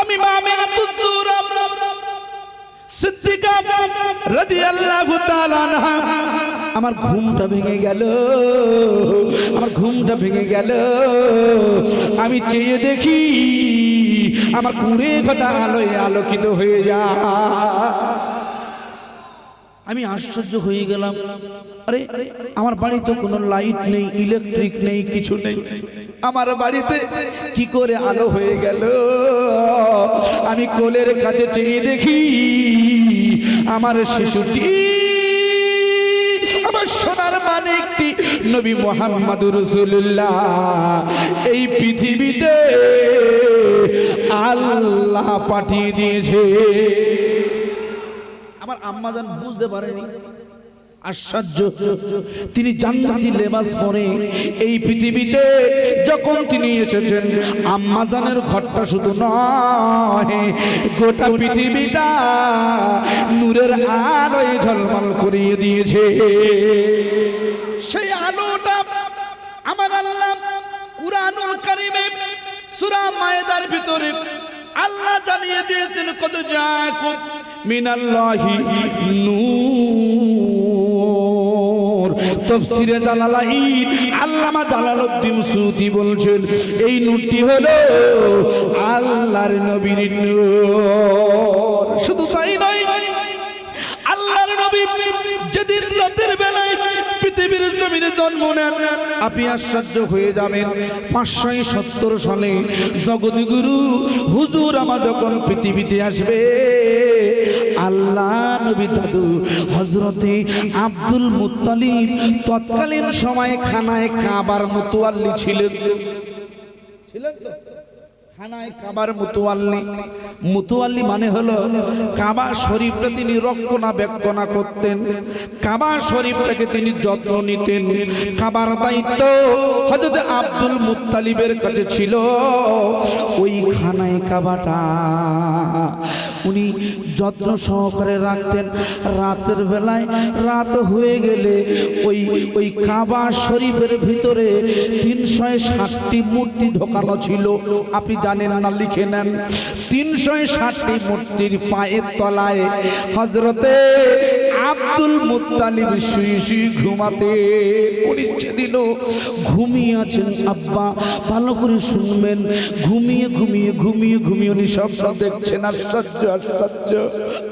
আমি মামের তুসুর সিদ্দিকা রাদিয়াল্লাহু তাআলা আমার ঘুমটা ভেঙে গেল, আমার ঘুমটা ভেঙে গেল। আমি চেয়ে দেখি আমার কুড়ে ঘটা আলোয় আলোকিত হয়ে যায়। আমি আশ্চর্য হয়ে গেলাম। আরে, আমার বাড়িতে কোনো লাইট নেই, ইলেকট্রিক নেই, কিছু নেই। আমার বাড়িতে কি করে আলো হয়ে গেল? আমি কোলের কাছে চেয়ে দেখি, আমার শিশুটি, আমার সোনার মানে একটি নবী মোহাম্মদ রসুল্লাহ এই পৃথিবীতে আল্লাহ পাঠিয়ে দিয়েছে। আমার আম্মাজান বুঝতে পারেনি আশ্চর্য। তিনি জান্নাতি লেবাস পরে এই পৃথিবীতে যখন তিনি এসেছেন আম্মাজানের ঘরটা শুধু নয়, গোটা পৃথিবীটা নূরের আলোয় ঝলমল করিয়ে দিয়েছে। সেই আলোটা আমার আল্লাহ কুরআনুল কারিমে সূরা মায়েদার ভিতরে আল্লাহ জানিয়ে দিয়েছেন কত জাকুম মিনাল্লাহি নূর। তফসিরে জালালাইন আল্লামা জালালউদ্দিন সুতি বলছেন, এই নূরটি হলো আল্লাহর নবীর নূর। শুধু তাই নয়, আল্লাহর নবী যেদিন রাতের বেলায় পৃথিবীর জমিনে জন্ম নেন। আপনি আশ্চর্য হয়ে যাবেন। পাঁচশো সত্তর সালে জগৎগুরু হুজুর আমার যখন পৃথিবীতে আসবে, আল্লাহ নবী দাদু হজরতে আব্দুল মুত্তালিব তৎকালীন সময়ে খানায় কাবার মতোয়াল্লি ছিলেন। ছিলেন তো? মুতুয়াল্লি। মুতুয়াল্লি মানে শরীফটা তিনি রক্ষণাবেক্ষণা করতেন। শরীফটাকে তিনি যত্ন নিতেন। আব্দুল মুতালিবের কাছে ছিল। ওই খানায় কাবাটা উনি যত্ন সহকারে রাখতেন। রাতের বেলায় রাত হয়ে গেলে ওই ওই কাবা শরীফের ভিতরে তিনশো ষাটটি মূর্তি ঢোকানো ছিল। আপনি জানেন না, লিখে নেন। তিনশো ষাটটি মূর্তির পায়ের তলায় হজরতে আব্দুল মুত্তালিব শুয়ে শুয়ে ঘুমাতে সেদিনও ঘুমিয়ে আছেন। আব্বা, ভালো করে শুনবেন। ঘুমিয়ে ঘুমিয়ে ঘুমিয়ে ঘুমিয়ে উনি স্বপ্ন দেখছেন। আশ্চর্য আশ্চর্য।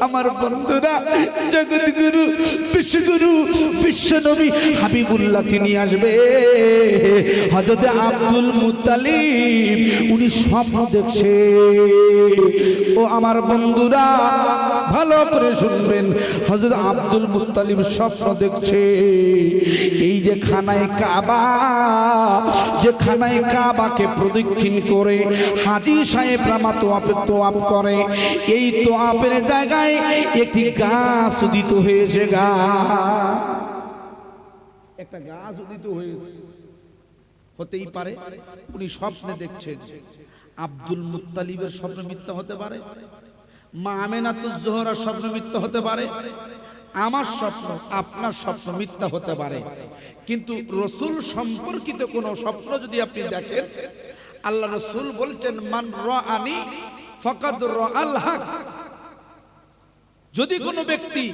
আমার বন্ধুরা, জগৎগুরু, বিশ্বগুরু, বিশ্বনবী হাবিবুল্লাহ তিনি আসবে। হজরতে আব্দুল মুত্তালিব, উনি স্বপ্ন দেখছে। ও আমার বন্ধুরা, ভালো করে শুনবেন। হজরত আব্দুল মুত্তালিব স্বপ্ন দেখছে। এই যে খানায় কাবা, যে খানায় কাবাকে প্রদক্ষিণ করে হাজি সাহেব রামা তোয়াপে তোয়াপ করে, এই তোয়াপের জায়গায় একটি গাছ উদিত হয়েছে গা। একটা গাছ উদিত হয়েছে। হতেই পারে, উনি স্বপ্নে দেখছেন। আব্দুল মুত্তালিবের স্বপ্ন মিথ্যা হতে পারে, মা আমেনাতুজ জোহরার স্বপ্ন মিথ্যা হতে পারে, আমার স্বপ্ন, আপনার স্বপ্ন মিথ্যা হতে পারে। কিন্তু রসুল সম্পর্কিত কোনো স্বপ্ন যদি আপনি দেখেন, আল্লাহ রসুল বলছেন, মান র আল্লাহ যদি কোনো ব্যক্তি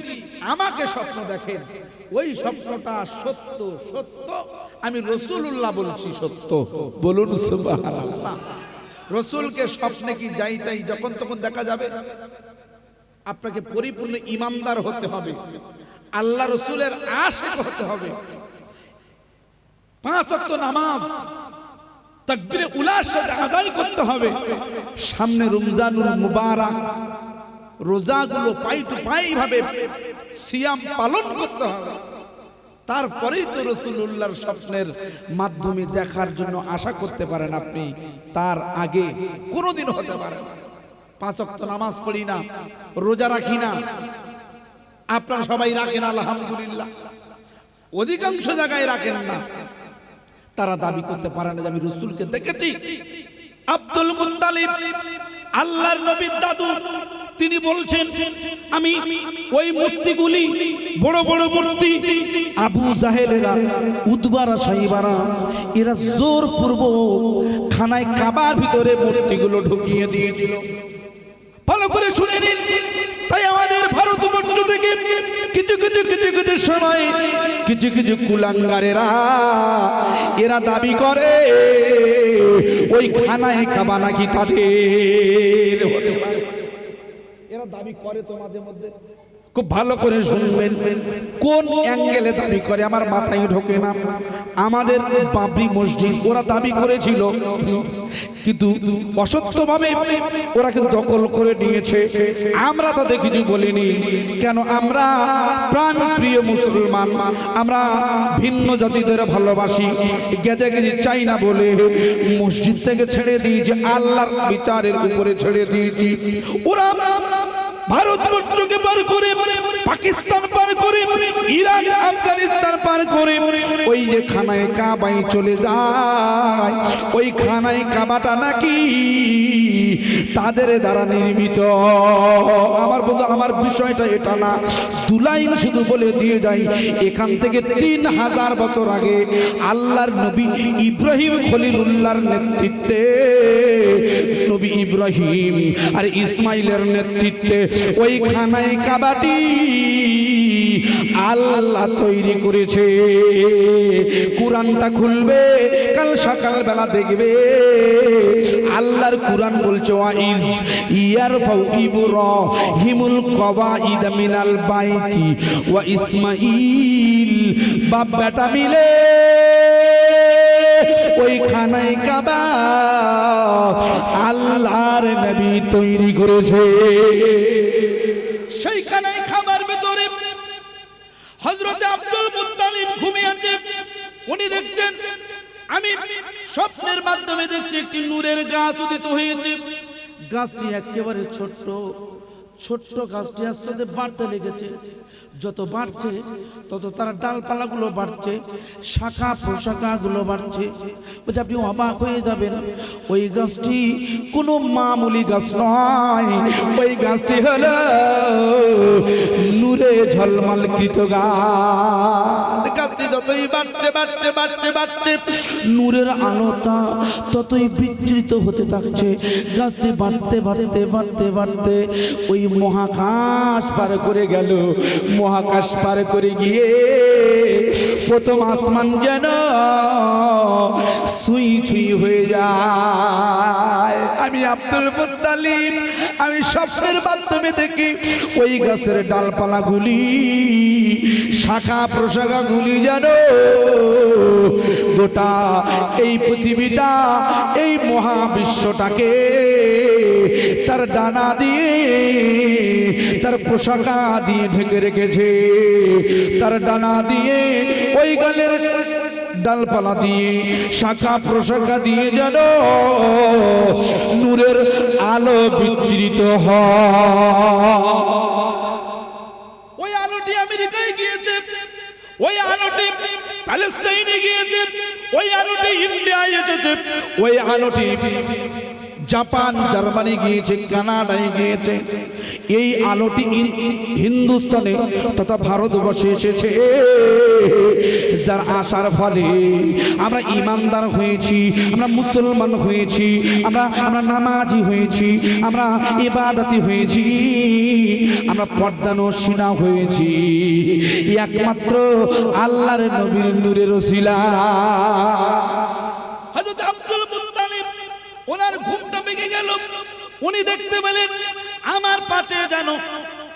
আমাকে স্বপ্ন দেখেন ওই স্বপ্নটা সত্য সত্য? আমি রসুল্লাহ বলছি সত্য। বলুন রসুলকে স্বপ্নে কি যাই তাই যখন তখন দেখা যাবে? আপনাকে পরিপূর্ণ ইমানদার হতে হবে। আল্লাহ রসুলের আশেক হতে হবে। পাঁচ অক্ত নামাজ তাকবীরে উলার সাথে আদায় করতে হবে। সামনে রমজানুল মুবারক, রোজাগুলো পাই টু পাই ভাবে সিয়াম পালন করতে হবে। তারপরেই তো রসুল্লাহর স্বপ্নের মাধ্যমে দেখার জন্য আশা করতে পারেন আপনি, তার আগে কোনোদিন হতে পারে না। পাঁচ অক্ত নামাজ পড়ি না, রোজা রাখি না, আপনারা সবাই রাখেন, আলহামদুলিল্লাহ। অধিকাংশ জায়গায় রাখেন না। তারা দাবি করতে পারে না যে আমি রসুলকে দেখেছি। আব্দুল মুত্তালিব, আল্লাহর নবীর দাদু, তিনি বলছেন, আমি ওই মূর্তিগুলি, বড় বড় মূর্তি, আবু জাহেলেরা, উদ্বারা সাহিবারা, এরা জোর পূর্ব খানায় কাবার ভিতরে মূর্তিগুলো ঢুকিয়ে দিয়েছিল। ভালো করে শুনে নিন। তাই আমাদের ভারতবর্ষ থেকে কিছু কিছু কিছু কিছু সময়, কিছু কিছু কুলাঙ্গারেরা এরা দাবি করে ওই খানায় খাবা নাকি তাদের? এরা দাবি করে তোমাদের মধ্যে। খুব ভালো করে শুনবেন। কোন অ্যাঙ্গেলে দাবি করে? আমার মাথায় ঢোকে না। আমাদের বাবরি মসজিদ, ওরা দাবি করেছিল। কিন্তু অসত্যভাবে ওরা কিন্তু দখল করে নিয়েছে। আমরা তাদের কিছু বলিনি। কেন? আমরা প্রাণ প্রিয় মুসলমান। আমরা ভিন্ন জাতিদের ভালোবাসি। গেজে গেজে চাই না বলে মসজিদ থেকে ছেড়ে দিয়েছি, আল্লাহর বিচারের উপরে ছেড়ে দিয়েছি। ওরা ভারতবর্ষকে পার করে, পাকিস্তান পার করে, ইরাক, আফগানিস্তান পার করে, ওই যে খানায় কাবাই চলে যায়, ওই খানায় কাবাটা নাকি তাদের দ্বারা নির্মিত। আমার বন্ধু, আমার বিষয়টা এটা না। দু লাইন শুধু বলে দিয়ে যাই, এখান থেকে তিন হাজার বছর আগে আল্লাহর নবী ইব্রাহিম খলিলুল্লাহর নেতৃত্বে, নবী ইব্রাহিম আর ইসমাইলের নেতৃত্বে ওই খানায় কাবাটি আল্লাহ তৈরি করেছে। কোরআনটা খুলবে, কাল সকাল বেলা দেখবে। আল্লাহর কোরআন বলছে, ওয়াইজ ইয়ার ফাউ ইব্রাহিমুল কওয়াইদ মিনাল বাইতি ওয়া ইসমাইল বাপ বেটা মিলে ওই খানায় কাবা। আল্লাহর নবী তৈরি করেছে। সেইখানে খাবার ভেতরে হজরতে আব্দুল মুত্তালিব ঘুমিয়ে আছে। উনি দেখছেন, আমি স্বপ্নের মাধ্যমে দেখছি একটি নূরের গাছ উদিত হয়েছে। গাছটি একেবারে ছোট্ট ছোট্ট গাছটি আস্তে আস্তে বাড়তে লেগেছে। যত বাড়ছে, তত তার ডালপালাগুলো বাড়ছে, শাখা প্রশাখাগুলো বাড়ছে। বলছে আপনি অবাক হয়ে যাবেন, ওই গাছটি কোনো মামুলি গাছ নয়। ওই গাছটি হলো নূরে ঝলমলকৃত গাছ। গাছটি যতই বাড়তে বাড়তে বাড়তে বাড়তে নূরের আলোটা ততই বিচ্ছিত হতে থাকছে। গাছটি বাড়তে বাড়তে বাড়তে বাড়তে ওই মহাকাশ পার করে গেল। মহাকাশ পার করে গিয়ে প্রথম আসমান যেন সুই ছুই হয়ে যায়। আমি আব্দুল মুত্তালিব, আমি স্বপ্নের মাধ্যমে দেখি ওই গাছের ডালপালাগুলি, শাখা প্রশাখাগুলি যেন গোটা এই পৃথিবীটা, এই মহাবিশ্বটাকে তার ডানা দিয়ে, তার পোশাকা দিয়ে ঢেকে রেখেছে। তার ডানা দিয়ে, ওই গালের ডালপালা দিয়ে, শাখা প্রশাখা দিয়ে যেন নূরের আলো বিচ্ছিরিত ওই আলোটি আমেরিকায় গিয়েছে, ওই আলোটি প্যালেস্টাইনে গিয়েছে, ওই আলোটি ইন্ডিয়ায় এসেছে, ওই আলোটি জাপান, জার্মানি গিয়েছে, কানাডায় গিয়েছে। এই আলোটি হিন্দুস্তানে তথা ভারতবর্ষে এসেছে। যার আসার ফলে আমরা ইমানদার হয়েছি, আমরা মুসলমান হয়েছি, আমরা আমরা নামাজি হয়েছি, আমরা ইবাদতি হয়েছি, আমরা পর্দানসীনা হয়েছি। একমাত্র আল্লাহর নবীর নূরের ওসিলা। হযরত ভেঙে গেল। উনি দেখতে পেলেন আমার পাতে যেন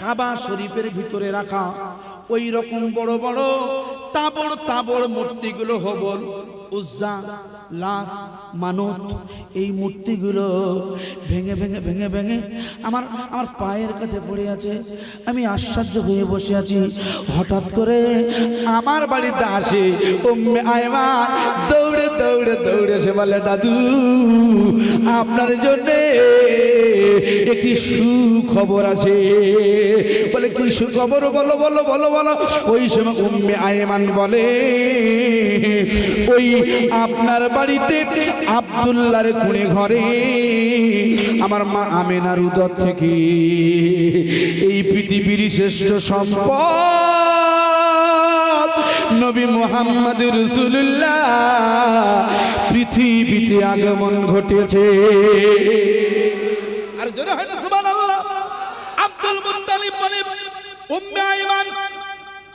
কাবা শরীফের ভিতরে রাখা। ওই রকম বড় বড় তাবড় তাবড় মূর্তিগুলো হবল। উজ্জা লাত মানত, এই মূর্তিগুলো ভেঙে ভেঙে ভেঙে ভেঙে আমার আমার পায়ের কাছে পড়ে আছে। আমি আশ্চর্য হয়ে বসে আছি। হঠাৎ করে আমার বাড়িতে আসে উম্মে আয়মা। দৌড়ে দৌড়ে দৌড়ে সে বলে, দাদু, আপনার জন্যে একটি সুখবর আছে। বলে, কি সুখবর? বলো বলো বলো বলো। ওই সময় উম্মে আয়মান বলে, ওই আপনার বাড়িতে আব্দুল্লাহর কুড়ে ঘরে আমার মা আমেনার উদর থেকে এই পৃথিবীর শ্রেষ্ঠ সম্পদ নবী মোহাম্মদ রসুল্লাহ পৃথিবীতে আগমন ঘটেছে। আর জোরে হয় না, সুবহানাল্লাহ। আব্দুল মুত্তালিব বলে উম্মে আইমান,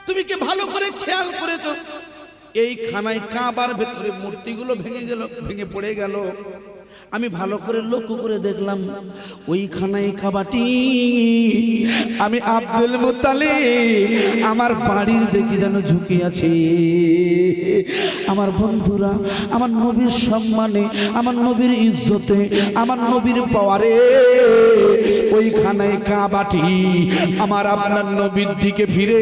তুমি কি ভালো করে খেয়াল করেছ? এই খানায় কাবার ভেতরে মূর্তিগুলো ভেঙে গেল ভেঙে পড়ে গেল। আমি ভালো করে লক্ষ্য করে দেখলাম ওই খানায় কাবাটি আমি আব্দুল মুত্তালিব, আমার বাড়ির দেখি যেন ঝুঁকি আছে। আমার বন্ধুরা, আমার নবীর সম্মানে, আমার নবীর ইজ্জতে, আমার নবীর পাওয়ারে ওই খানায় কাবাটি আমার আপনার নবীর দিকে ফিরে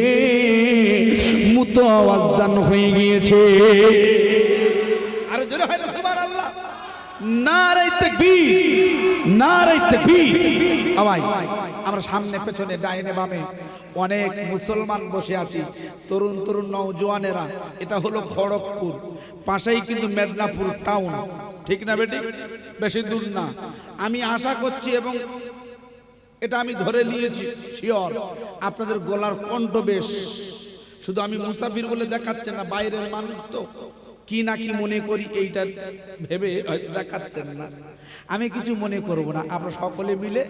মুতো আওয়াজান হয়ে গিয়েছে। আমরা সামনে পেছনে ডাইনে বামে অনেক মুসলমান বসে আছি, তরুণ তরুণ নওজোয়ানেরা। এটা হলো খড়গপুর, পাশেই কিন্তু মেদিনীপুর টাউন ঠিক না বেটি? বেশি দূর না। আমি আশা করছি এবং এটা আমি ধরে নিয়েছি, শিওর। আপনাদের গলার কণ্ঠ বেশ। শুধু আমি মুসাফির বলে দেখাচ্ছে না, বাইরের মানুষ তো। কি না কি মনে করি এইটা ভেবে দেখাচ্ছেন না। আমি কিছু মনে করব না। আমরা সকলে মিলে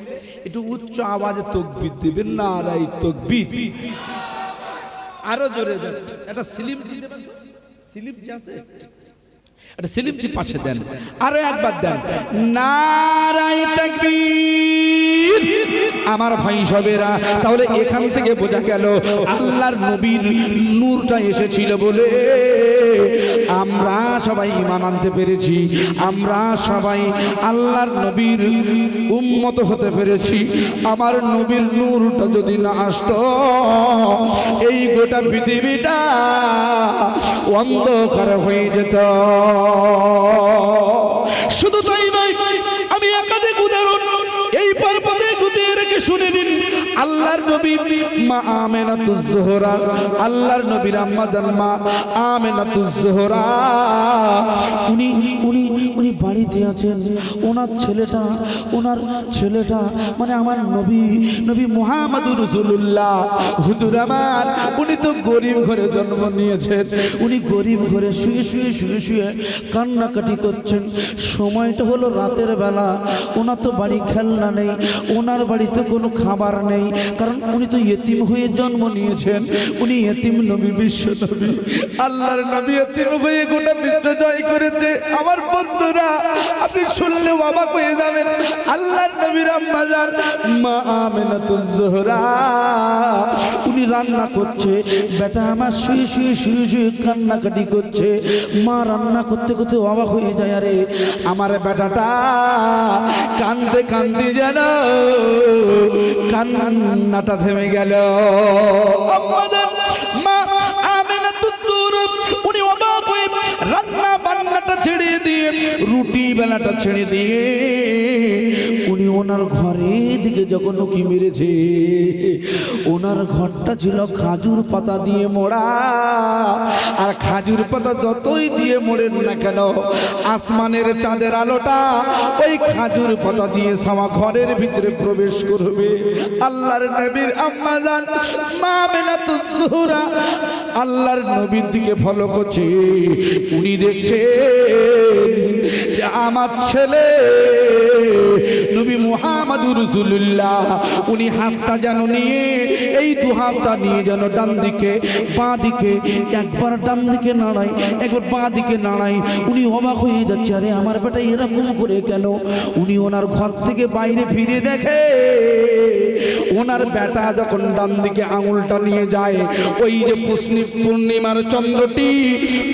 একটু উচ্চ আওয়াজে তকবির দিবেন না রাই তকবির। আরও জোরে দেন। তো? সিলিম যে আছে? এটা সিলিমটি পাশে দেন। আরও একবার দেন। নারাই তাকবীর। আমার ভাই সবেরা। তাহলে এখান থেকে বোঝা গেল, আল্লাহর নবীর নূরটা এসেছিল বলে আমরা সবাই ইমান আনতে পেরেছি, আমরা সবাই আল্লাহর নবীর উন্মত হতে পেরেছি। আমার নবীর নূরটা যদি না আসতো, এই গোটা পৃথিবীটা অন্ধকার হয়ে যেত। আল্লাহর নবী মা আমেনাতুজ জোহরা, আল্লাহর নবীর আম্মা জান মা আমেনাতুজ জোহরা। উনি উনি উনি বাড়িতে আছেন। ওনার ছেলেটা ওনার ছেলেটা মানে আমার নবী নবী মুহাম্মদুর রাসূলুল্লাহ। হুজুর আমার, উনি তো গরিব ঘরে জন্ম নিয়েছেন। উনি গরিব ঘরে শুয়ে শুয়ে শুয়ে শুয়ে কান্নাকাটি করছেন। সময়টা হলো রাতের বেলা। ওনার তো বাড়ি খেলনা নেই। ওনার বাড়িতে কোনো খাবার নেই। কারণ উনি তো ইয়েতিম হয়ে জন্ম নিয়েছেন। উনি ইয়েতিম নবী, বিশ্ব নবী। আল্লাহর নবী ইয়েতিম হয়ে গোটা বিশ্ব জয় করেছে। আমার বন্ধুরা, আপনি শুনলে অবাক হয়ে যাবেন। আল্লাহর নবীর মা জোহরা। উনি রান্না করছে। বেটা আমার শুয়ে শুয়ে শুয়ে শুয়ে কান্নাকাটি করছে। মা রান্না করতে করতে অবাক হয়ে যায়, আরে আমার বেটাটা কান্দে কান্দে যেন কান্নাটা থেমে গেল। আমাদের মা রুটি বেলাটা ছেড়ে দিয়ে উনি ওনার ঘরের দিকে যখন উকি মেরেছে, ওনার ঘরটা ছিল খাজুর পাতা দিয়ে মোড়া। আর খাজুর পাতা যতই দিয়ে মোড়েন না কেন, আসমানের চাঁদের আলোটা ওই খাজুর পাতা দিয়ে সামা ঘরের ভিতরে প্রবেশ করবে। আল্লাহর নবীর আম্মা আল্লাহর নবীর দিকে ফলো করছে। উনি দেখছেন যে আমার ছেলে, নবী মুহাম্মদুর রাসূলুল্লাহ, উনি হাতটা যেন নিয়ে, এই দু হাতটা নিয়ে যেন ডান দিকে, বাঁ দিকে, একবার ডান দিকে নাড়াই একবার বাঁ দিকে নাড়াই উনি অবাক হয়ে যাচ্ছে, আরে আমার বেটা এরকম করে কেন? উনি ওনার ঘর থেকে বাইরে ফিরে দেখে, ওনার বেটা যখন ডান দিকে আঙুলটা নিয়ে যায়, ওই যে পুষ্ণি পূর্ণিমার চন্দ্রটি,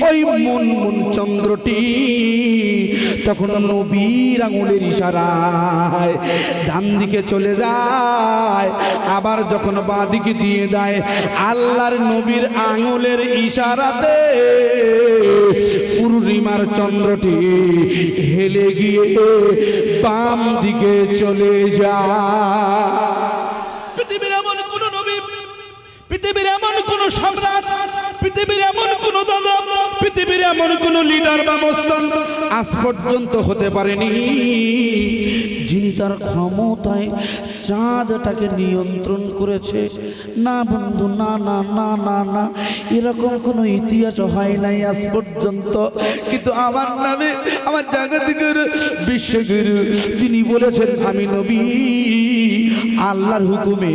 ওই মুন মুন চন্দ্রটি তখন নবীর আঙুলের ইশারায় ডান দিকে চলে যায়, আবার যখন বাঁ দিকে দিয়ে দেয়, আল্লাহর নবীর আঙুলের ইশারাতে পূর্ণিমার চন্দ্রটি হেলে গিয়ে বাম দিকে চলে যায়। পৃথিবীর এমন কোন নবী, পৃথিবীর এমন কোন সম্রাট পৃথিবীর এমন কোন দাদা, পৃথিবীর এমন কোন লিডার বা মস্তান আজ পর্যন্ত হতে পারেনি। যিনি তার ক্ষমতায় চাঁদটাকে নিয়ন্ত্রণ করেছে। না বন্ধু, না না না না না, এরকম কোনো ইতিহাস হয় নাই আজ পর্যন্ত। কিন্তু আমার নামে, আমার জাগতিকের বিশ্বগুরু তিনি বলেছেন, আমি নবী। আল্লাহর হুকুমে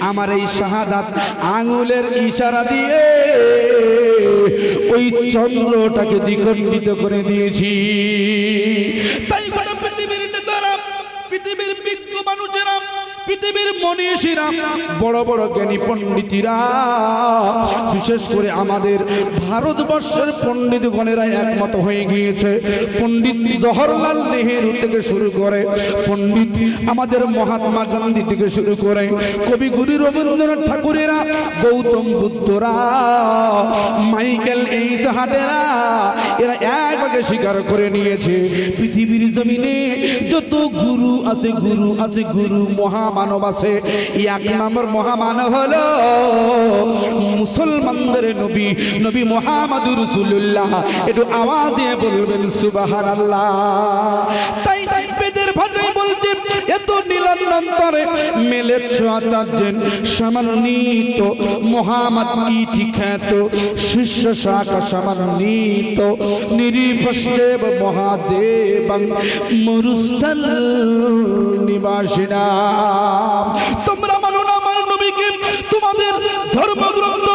আমার এই শাহাদাত আঙুলের ইশারা দিয়ে ওই চন্দ্রটাকে দ্বিখণ্ডিত করে দিয়েছি। তাই পৃথিবীর মনীষীরা, বড় বড় জ্ঞানী পণ্ডিতিরা, বিশেষ করে আমাদের ভারতবর্ষের পণ্ডিতগণেরা একমত হয়ে গিয়েছে। পণ্ডিত জওহরলাল নেহেরু থেকে শুরু করে পণ্ডিত আমাদের মহাত্মা গান্ধী থেকে শুরু করে কবিগুরু রবীন্দ্রনাথ ঠাকুরেরা, গৌতম বুদ্ধরা, মাইকেল এইচ হাটেরা এরা এক ভাগে স্বীকার করে নিয়েছে। পৃথিবীর জমিনে যত গুরু আছে গুরু আছে, গুরু মহামানব আছে। এক নম্বর মহামানব হল মুসলমানদের নবী নবী মোহাম্মদুর রসুল্লাহ একটু আওয়াজ দিয়ে বলবেন সুবাহান আল্লাহ তাই ভাষায় বলছে এত নীলান্তরে মেলেছ আচার্যেন সমান্বিত মোহাম্মদ ইতি খ্যাত শিষ্য শাখা সমান্বিত নিরিপশ্চেব মহাদেবং মরুস্থল নিবাসিনা তোমরা মানো না, আমার নবীকে তোমাদের ধর্মগ্রন্থ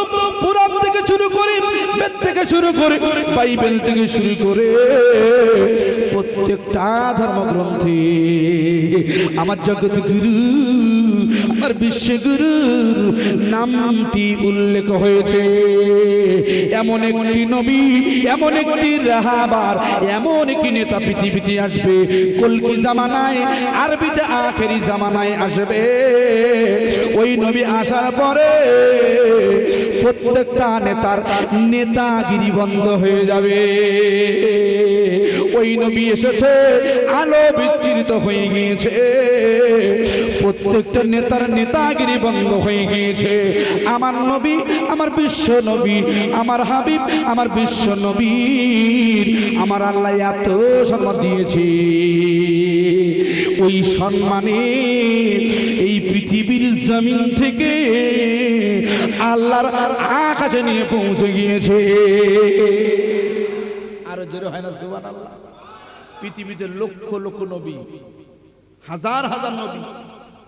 পুরাণ থেকে শুরু করে বেদ থেকে শুরু করে বাইবেল থেকে শুরু করে প্রত্যেকটা ধর্মগ্রন্থে আমার জগৎ গুরু, আমার বিশ্বগুরু নামটি উল্লেখ হয়েছে। এমন একটি নবী, এমন একটি রাহাবার, এমন একটি নেতা পৃথিবীতে আসবে। কলকি জামানায়, আরবিতে আখেরি জামানায় আসবে। ওই নবী আসার পরে প্রত্যেকটা নেতার নেতাগিরি বন্ধ হয়ে যাবে। ওই নবী এসেছে আলো বিচ্ছিরিত হয়ে গিয়েছে। প্রত্যেকটা নেতার নেতাগিরি বন্ধ হয়ে গিয়েছে। আমার নবী, আমার বিশ্ব নবী, আমার হাবিব, আমার বিশ্ব নবী, আমার আল্লাহ এত সম্মান দিয়েছে। ওই সম্মানে এই পৃথিবীর জমিন থেকে আল্লাহর আকাশে নিয়ে পৌঁছে গিয়েছে। আরও জোরে হয় না সুবান আল্লাহ পৃথিবীতে লক্ষ লক্ষ নবী, হাজার হাজার নবী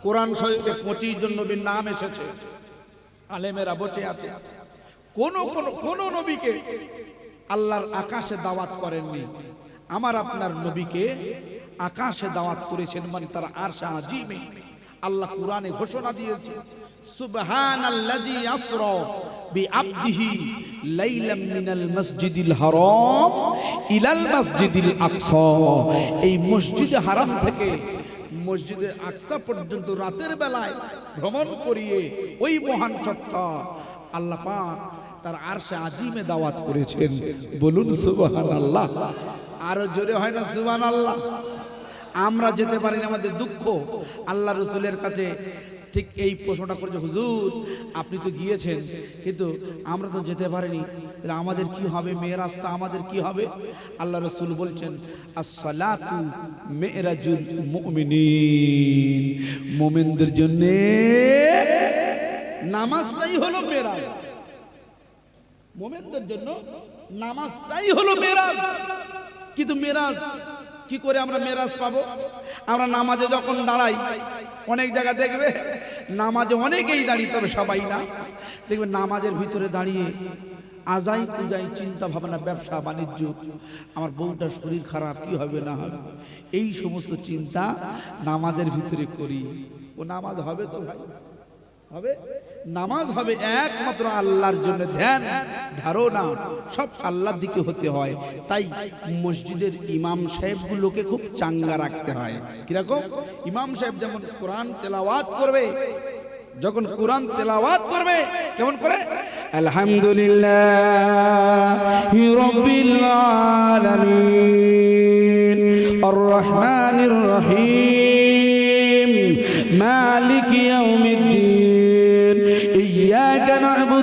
কোরআন শরীফে পঁচিশ জন নবীর নাম এসেছে। আলেমেরা বসে আছে। কোন কোন নবীকে আল্লাহর আকাশে দাওয়াত করেননি। আমার আপনার নবীকে আকাশে দাওয়াত করেছেন মানে তার আর আজিমে। আল্লাহ কোরআনে ঘোষণা দিয়েছে, সুবহানাল্লাযী আসরা বিআবদিহি লাইলাম মিনাল মসজিদিল হারাম ইলাল মসজিদিল আকসা। এই মসজিদে হারাম থেকে মসজিদে আকসা পর্যন্ত রাতের বেলায় ভ্রমণ করিয়ে ওই মহান সত্তা আল্লাহ তার সে আজিমে দাওয়াত করেছেন। বলুন, সুবহানাল্লাহ। আরও জোরে হয় না, সুবহানাল্লাহ? আমরা যেতে পারি না, আমাদের দুঃখ। আল্লাহ রসুলের কাছে ঠিক এই প্রশ্নটা করেছে হুজুর, আপনি তো গিয়েছেন, কিন্তু আমরা তো যেতে পারিনি। তাহলে আমাদের কি হবে? মেয়েরাজটা আমাদের কি হবে? আল্লাহ রসুল বলছেন মোমেনদের জন্য নামাজটাই হলো মেয়েরাজ মোমেনদের জন্য নামাজটাই হলো মেরাজ। কিন্তু মেরাজ, কি করে আমরা মেরাজ পাবো? আমরা নামাজে যখন দাঁড়াই, অনেক জায়গা দেখবে নামাজে অনেকেই দাঁড়িয়ে, তবে সবাই না। দেখবেন নামাজের ভিতরে দাঁড়িয়ে আজাই পূজাই চিন্তা ভাবনা, ব্যবসা, বাণিজ্য, আমার বউটার শরীর খারাপ, কি হবে না হবে, এই সমস্ত চিন্তা নামাজের ভিতরে করি। ও নামাজ হবে তো ভাই? হবে? নামাজ হবে একমাত্র আল্লাহর জন্য। ধ্যান, ধারণা, সব আল্লাহর দিকে হতে হয়। তাই মসজিদের ইমাম সাহেবগুলোকে খুব চাঙ্গা রাখতে হয়। কীরকম? ইমাম সাহেব যেমন কোরআন তেলাওয়াত করবে, যখন কোরআন তেলাওয়াত করবে, কেমন করে? আলহামদুলিল্লাহ রব্বিল আলামিন। আর রহমানির রহিম।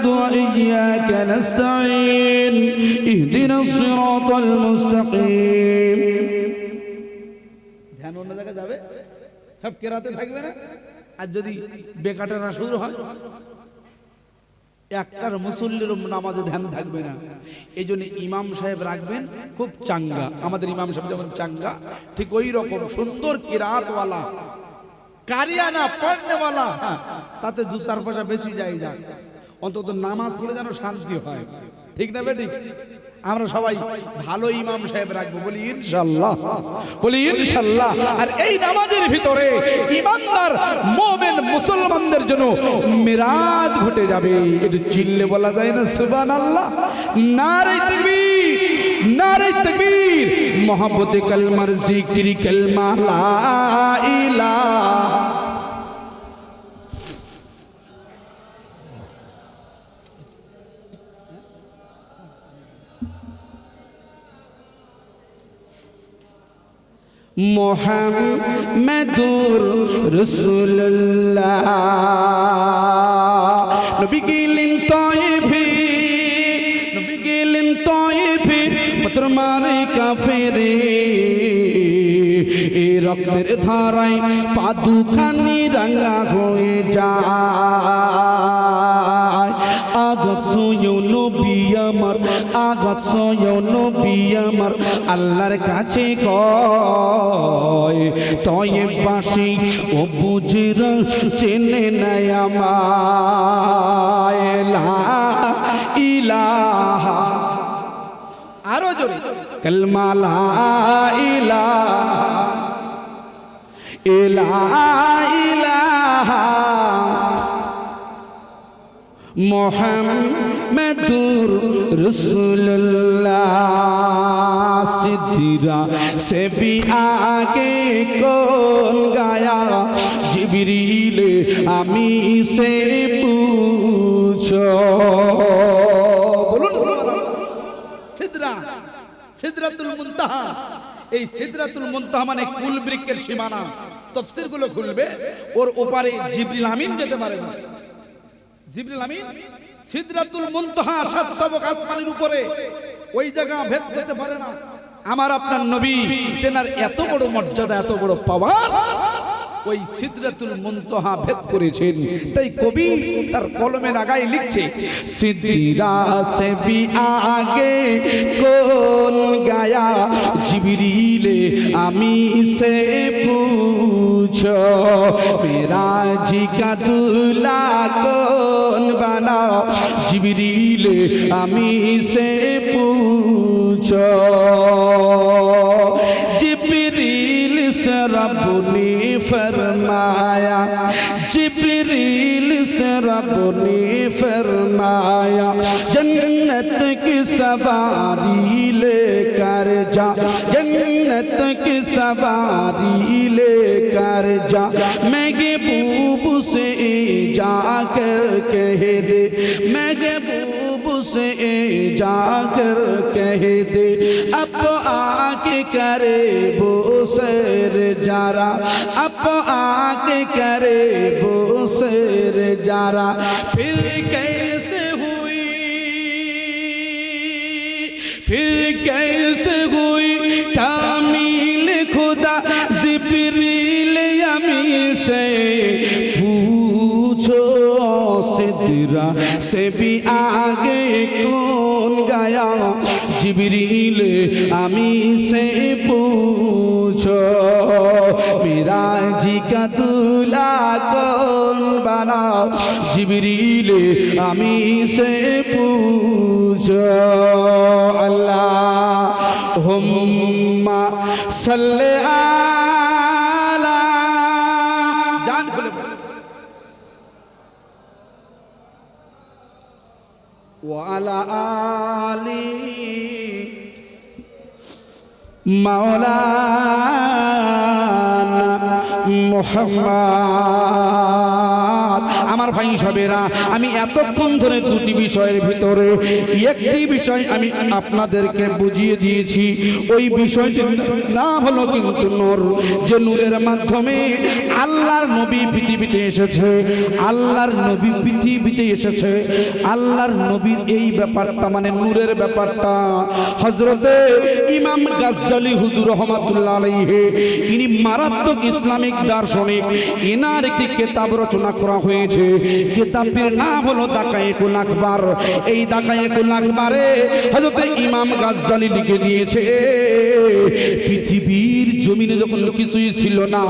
ওয়া ইয়্যাকা নাস্তাঈন ইহদিনাস সিরাতাল মুস্তাকিম ধ্যান অন্য জায়গায় যাবে? সব কেরাতে থাকবে না? আর যদি বেকাটারা শুরু হয় একটার মুসল্লির নামাজে ধ্যান থাকবে না। এই জন্য ইমাম সাহেব রাখবেন খুব চাঙ্গা। আমাদের ইমাম সাহেব যেমন চাঙ্গা ঠিক ওই রকম সুন্দর কিরাতওয়ালা কারিয়ানা পড়নেওয়ালা হ্যাঁ, তাতে দু চার পয়সা বেশি যায় যাক। অন্তত নামাজ পড়ে যেন শান্তি হয়। ঠিক না বেঠিক আমরা সবাই ভালো ইমাম সাহেব রাখব, বলি ইনশাল্লাহ বলি ইনশাল্লাহ। আর এই নামাজের ভিতরে ইমানদার মোমেন মুসলমানদের জন্য মিরাজ ঘটে যাবে। একটু চিল্লে বলা যায় না সুবান আল্লাহ নারে তকবীর নারে তকবীর। মোহাম্মতে কলমার জিকির, কলমা লা ইলাহা মোহাম্মদুর রসুল্লাহ। নবী গেলেন তয়েফে নবী গেলেন তয়েফে পত্র মারে কাফেরে। এ রক্তের ধারায় পাদুখানি রাঙা হয়ে যায়। আঘাত সয় নবী আমার, আঘাত সয় নবী আমার। আল্লাহর কাছে কয়, তয়ে পাশে ও বুঝরা চেনে নেয় আমায়। ইলাহা আরও জোরে, কলমা লা ইলাহা ইলাহা ইলাহা মোহাম্মদুর রসুল্লাহ সিদ্ধিরা সে বি আগে কোন গায়া? জিবরিলে, আমি সে পুছ। বলুন সিদ্রা সিদ্রাতুল মুনতাহা। এই সিদ্রাতুল মুনতাহা মানে কুল বৃক্ষের সীমানা। তফসিরগুলো খুলবে, ওর ওপারে জিবরিল আমিন যেতে পারে না। জিবরিল আমিন সিদরাতুল মুনতাহা সাত আসমানের উপরে ওই জায়গা ভেদ করতে পারে না। আমার আপনার নবী, তেনার এত বড় মর্যাদা, এত বড় পাওয়ার ওই সিদ্রাতুল মুনতাহা ভেদ করেছেন। তাই কবি তার কলমে লাগাই লিখছে সিদ্রা সে বি আগে কোন গায়া, জিবরিলে আমি সে পুছো, মেরা জিকা দুলা কোন বানা, জিবরিলে আমি সে পুছো। रब ने फरमाया, जिबरील से रब ने फरमाया, जन्नत की सवारी लेकर जा, जन्नत की सवारी लेकर जा। महबूब से जाकर कह दे, महबूब से जाकर कह दे, अब आके करे वो सर जारा, अब आके करे वो सर जारा, फिर कैसे हुई, फिर कैसे हुई? সেবি আগে কোন গায়া জিবিরিলে আমি সে পুছ মিরাজিকা তুলা কোন বানা জিবিরিলে আমি সে পুছ আল্লাহ হোম্মা সাল্লে আ وعلى آل مولانا محمد আমার ভাই সবেরা আমি এতক্ষণ ধরে দুটি বিষয়ের ভিতরে, একটি বিষয় আমি আপনাদেরকে বুঝিয়ে দিয়েছি। ওই বিষয়টির নাম হলো কিন্তু নূর, যে নূরের মাধ্যমে আল্লাহর নবী পৃথিবীতে এসেছে, আল্লাহর নবী পৃথিবীতে এসেছে, আল্লাহর নবীর এই ব্যাপারটা মানে নূরের ব্যাপারটা। হজরতে ইমাম গাজ্জালি হুজুর রহমাতুল্লাহ আলাইহি, ইনি মারাত্মক ইসলামিক দার্শনিক, এনার একটি কেতাব রচনা করা হয়েছে। কেতাবটির নাম হলো এই হযরত ইমাম গাজ্জালি লিখে দিয়েছে, পৃথিবীর জমিনে যখন কিছুই ছিল না,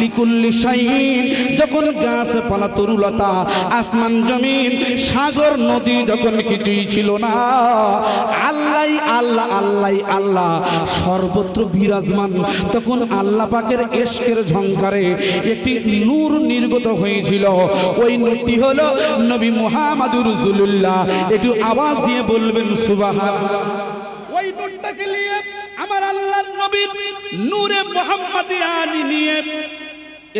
লিকুল্লি শাইন যখন গাছ পালা তরুলতা, আসমান জমিন, সাগর, নদী যখন কিছুই ছিল না, আল্লাহ আল্লাহ আল্লাহ আল্লাহ। সর্বত্র বিরাজমান। তখন আল্লাহ পাকের এশকের ঝংকারে একটি নূর নির্গত হয়েছিল। ওই নূরটি হলো নবী মুহাম্মদুর রাসূলুল্লাহ। একটু আওয়াজ দিয়ে বলবেন সুবহান ওই নূরটাকে নিয়ে আমার আল্লাহর নবীর নূরে মুহাম্মাদিয়ানি নিয়ে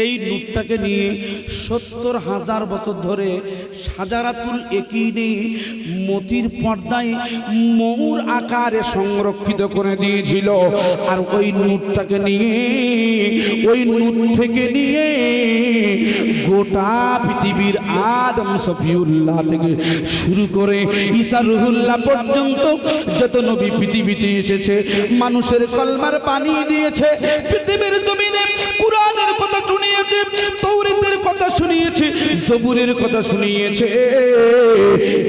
এই নূরটাকে নিয়ে সত্তর হাজার বছর ধরে সাজারাতুল একিনে মতির পর্দায় মৌর আকারে সংরক্ষিত করে দিয়েছিল। আর ওই নূরটাকে নিয়ে, ওই নূর থেকে নিয়ে গোটা পৃথিবীর আদম সফিউল্লাহ থেকে শুরু করে ঈসা রুহুল্লাহ পর্যন্ত যত নবী পৃথিবীতে এসেছে, মানুষের কলমার পানি দিয়েছে, পৃথিবীর জমিনে কোরআনের কথা শুনিয়েছে তৌরিতের কথা শুনিয়েছে, জবুরের কথা শুনিয়েছে।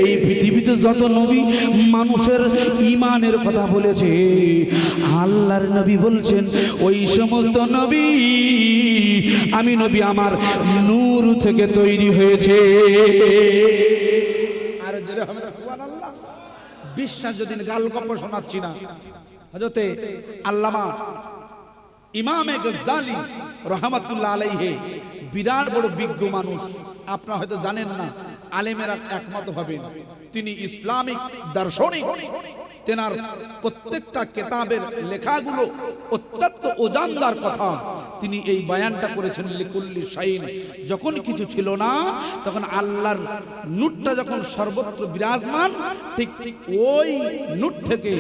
এই পৃথিবীতে যত নবী মানুষের ইমানের কথা বলেছে, আল্লাহর নবী বলছেন, ওই সমস্ত নবী, আমি নবী আমার নূর থেকে তৈরি হয়েছে। বিশ্বাস যদি গাল গপ্প শোনাচ্ছি না। হজরতে আল্লামা ইমামে গজ্জালি রহমাতুল্লাহ আলাইহে বিরাট বড় বিজ্ঞ মানুষ। আপনারা হয়তো জানেন না আলেমেরা একমত হবেন। তিনি ইসলামিক, দার্শনিক। তেনার প্রত্যেকটা কেতাবের লেখাগুলো অত্যন্ত ওজানদার কথা। তিনি এই বয়ানটা করেছেন লিকুল্লি শাইন। যখন কিছু ছিল না, তখন আল্লাহর নুটটা যখন সর্বত্র বিরাজমান, ঠিক ওই নুট থেকে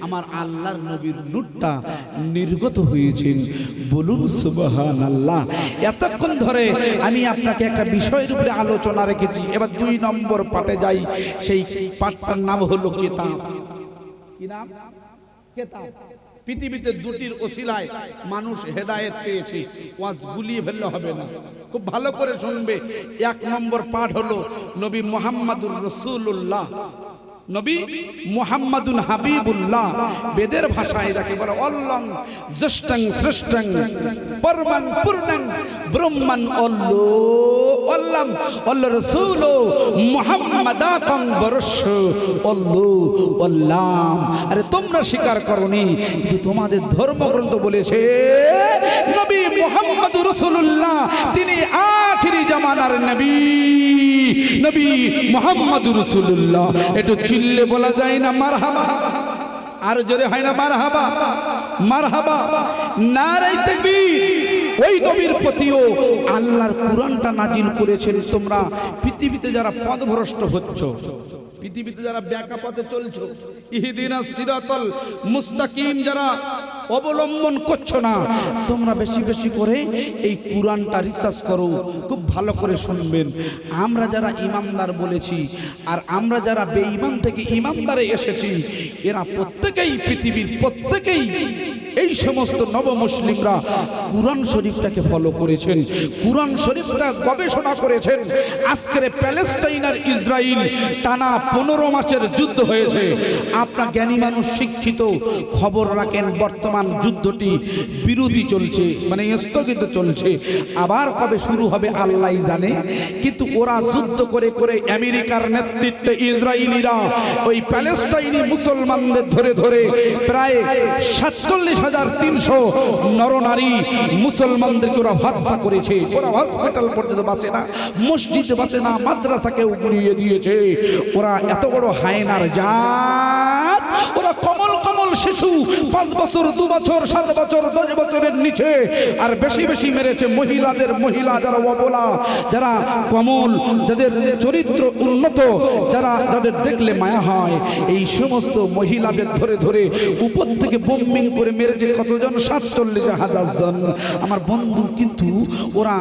আমার আল্লাহর নবীর নুটটা নির্গত হয়েছেন। বলুন সুবহান আল্লাহ এতক্ষণ ধরে আমি আপনাকে একটা বিষয়ের উপরে আলোচনা রেখেছি। এবার দুই নম্বর পাঠে যাই। সেই পাঠটার নাম হলো কেতাব। কি নাম? কেতাব। পৃথিবীতে দুটির ওসিলায় মানুষ হেদায়েত পেয়েছে, ওয়াজ গুলিয়ে ফেললে হবে না। খুব ভালো করে শুনবে। এক নম্বর পাঠ হলো, নবী মোহাম্মদুর রসুল্লাহ নবী মুহাম্মাদুন হাবিবুল্লাহ বেদের ভাষায় যাকে বলে অল্লং, জ্যেষ্ঠং, শ্রেষ্ঠং, পরমাং, পূর্ণং ব্রহ্মণ অল্লো রসুল, মুহাম্মাদাকং বরস অল্লো, অল্লাম। আরে তোমরা স্বীকার করনি, কিন্তু তোমাদের ধর্মগ্রন্থ বলেছে, নবী মুহাম্মদ রসুল্লাহ তিনি আখিরি জামানার নবী নবী মোহাম্মদ রসুল্লাহ একটু চিল্লে বলা যায় না মার হাবা আর জোরে হয় না মার হাবা মার হাবা নারাই তাকবীর। ওই নবীর প্রতিও আল্লাহর কোরআনটা নাজিল করেছেন তোমরা। পৃথিবীতে যারা পদভ্রষ্ট হচ্ছ, পৃথিবীতে যারা ব্যাকা পথে চলছো, ইহিদিনা সিরাতল মুস্তাকিম যারা অবলম্বন করছ না। তোমরা বেশি বেশি করে এই কোরআনটা রিসার্চ করো। খুব ভালো করে শুনবেন। আমরা যারা ইমানদার বলেছি, আর আমরা যারা বেঈমান থেকে ইমানদারে এসেছি, এরা প্রত্যেকেই পৃথিবীর প্রত্যেকেই এই সমস্ত নব মুসলিমরা কুরআন শরীফটাকে ফলো করেছেন। কুরআন শরীফটা গবেষণা করেছেন। আজকের প্যালেস্টাইন আর ইসরায়েল টানা পনেরো মাসের যুদ্ধ হয়েছে। আপনার জ্ঞানী মানুষ শিক্ষিত, খবর রাখেন, বর্তমান যুদ্ধটি বিরতি চলছে মানে স্থগিত চলছে। আবার কবে শুরু হবে আল্লাহ জানে, কিন্তু ওরা যুদ্ধ করে করে আমেরিকার নেতৃত্বে ইসরায়েলিরা ওই প্যালেস্টাইনি মুসলমানদের ধরে ধরে প্রায় সাতচল্লিশ হাজার তিনশো নরনারী মুসলমানদেরকে ওরা হত্যা করেছে। ওরা হসপিটাল পর্যন্ত বাঁচে না, মসজিদ বাঁচে না, মাদ্রাসাকেও গুড়িয়ে দিয়েছে। ওরা এত বড় হায়নার জাত, ওরা কমল কমল শিশু, পাঁচ বছর, দু বছর, সাত বছর, দশ বছরের নিচে। আর বেশি বেশি মেরেছে মহিলাদের, মহিলা যারা অবলা, যারা কমল, যাদের চরিত্র উন্নত, যারা যাদের দেখলে মায়া হয়। এই সমস্ত মহিলাদের ধরে ধরে উপর থেকে বোম্বিং করে মেরেছে কতজন? সাতচল্লিশ হাজার জন। আমার বন্ধু, কিন্তু ওরা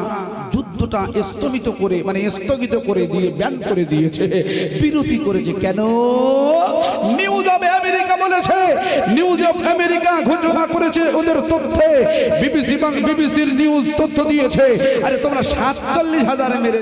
যুদ্ধটা স্থগিত করে মানে স্থগিত করে দিয়ে ব্যান করে দিয়েছে। বিরতি করেছে কেন? নিউজ অব আমেরিকা বলেছে নিউজ অব আমেরিকা ঘোষণা করেছে ওদের তথ্যে। বিবিসি বিবিসির নিউজ তথ্য দিয়েছে। আরে তোমরা সাতচল্লিশ হাজার মেরে